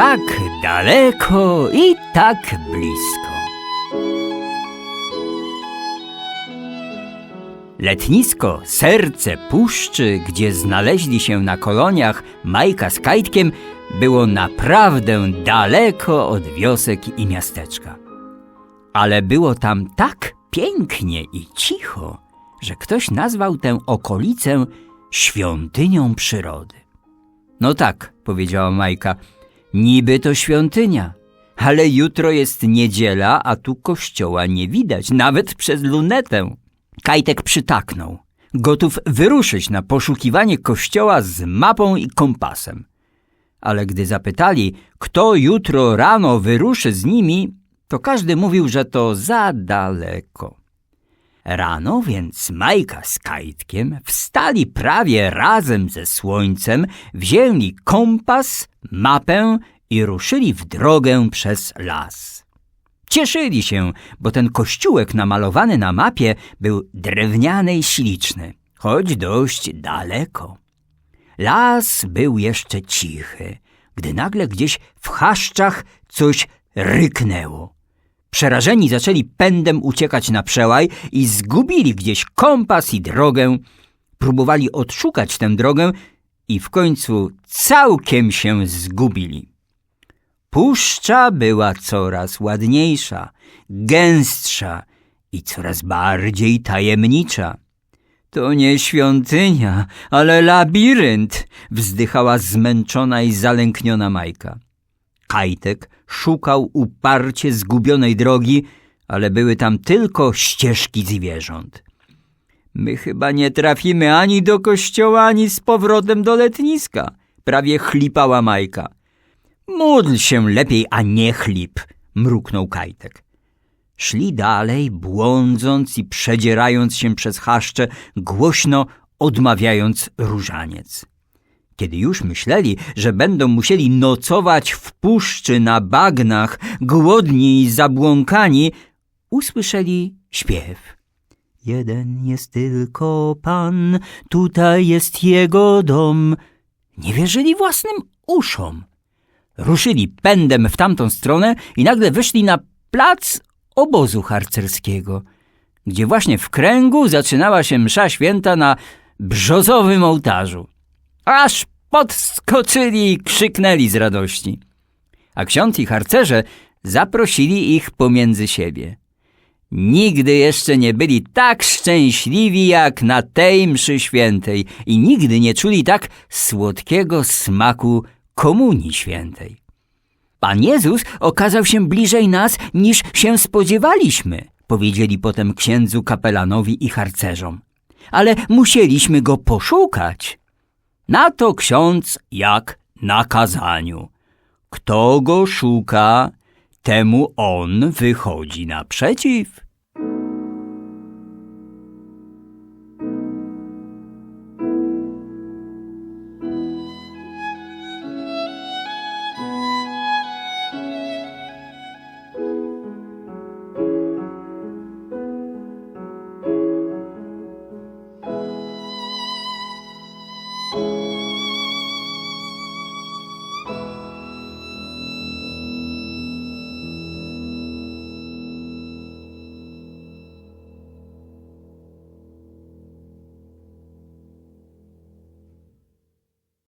tak daleko i tak blisko. Letnisko, serce puszczy, gdzie znaleźli się na koloniach Majka z Kajtkiem, było naprawdę daleko od wiosek i miasteczka. Ale było tam tak pięknie i cicho, że ktoś nazwał tę okolicę świątynią przyrody. No tak, powiedziała Majka, niby to świątynia, ale jutro jest niedziela, a tu kościoła nie widać, nawet przez lunetę. Kajtek przytaknął, gotów wyruszyć na poszukiwanie kościoła z mapą i kompasem. Ale gdy zapytali, kto jutro rano wyruszy z nimi, to każdy mówił, że to za daleko. Rano więc Majka z Kajtkiem wstali prawie razem ze słońcem, wzięli kompas, mapę i ruszyli w drogę przez las. Cieszyli się, bo ten kościółek namalowany na mapie był drewniany i śliczny, choć dość daleko. Las był jeszcze cichy, gdy nagle gdzieś w chaszczach coś ryknęło. Przerażeni zaczęli pędem uciekać na przełaj i zgubili gdzieś kompas i drogę. Próbowali odszukać tę drogę i w końcu całkiem się zgubili. Puszcza była coraz ładniejsza, gęstsza i coraz bardziej tajemnicza. To nie świątynia, ale labirynt, wzdychała zmęczona i zalękniona Majka. Kajtek szukał uparcie zgubionej drogi, ale były tam tylko ścieżki zwierząt. My chyba nie trafimy ani do kościoła, ani z powrotem do letniska, prawie chlipała Majka. Módl się lepiej, a nie chlip, mruknął Kajtek. Szli dalej, błądząc i przedzierając się przez chaszcze, głośno odmawiając różaniec. Kiedy już myśleli, że będą musieli nocować w puszczy na bagnach, głodni i zabłąkani, usłyszeli śpiew. Jeden jest tylko Pan, tutaj jest Jego dom. Nie wierzyli własnym uszom. Ruszyli pędem w tamtą stronę i nagle wyszli na plac obozu harcerskiego, gdzie właśnie w kręgu zaczynała się msza święta na brzozowym ołtarzu. Aż podskoczyli i krzyknęli z radości. A ksiądz i harcerze zaprosili ich pomiędzy siebie. Nigdy jeszcze nie byli tak szczęśliwi jak na tej mszy świętej i nigdy nie czuli tak słodkiego smaku komunii świętej. Pan Jezus okazał się bliżej nas niż się spodziewaliśmy, powiedzieli potem księdzu kapelanowi i harcerzom. Ale musieliśmy go poszukać. Na to ksiądz jak na kazaniu. Kto go szuka, temu on wychodzi naprzeciw.